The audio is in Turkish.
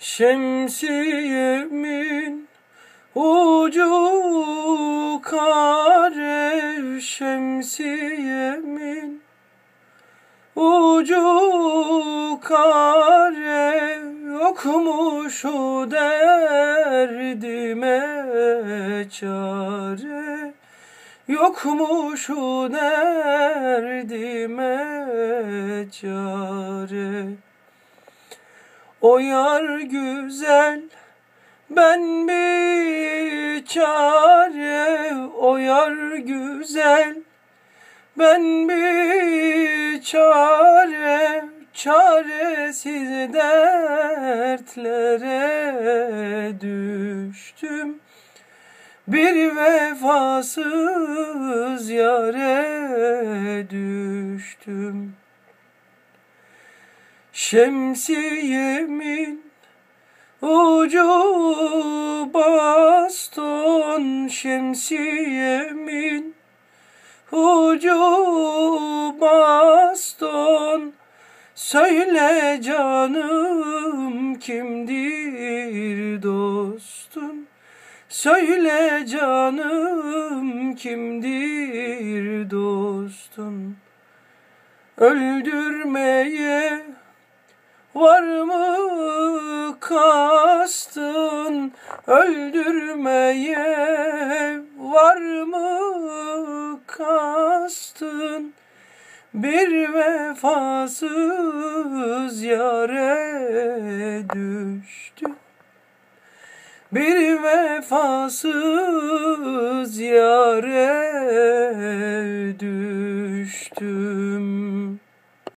Şemsiyemin ucu kare şemsiyemin ucu kare yokmuş o derdime çare. Yokmuş o derdime çare O yar güzel ben bir çare? O yar güzel ben bir çare? Çaresiz dertlere düştüm. Bir vefasız yare düştüm Şemsiyemin ucu baston Şemsiyemin ucu baston. Söyle canım kimdir dostun? Söyle canım kimdir dostun? Öldürmeye var mı kastın? Öldürmeye var mı kastın? Bir vefasız yare düştü. Bir vefasız yare düştüm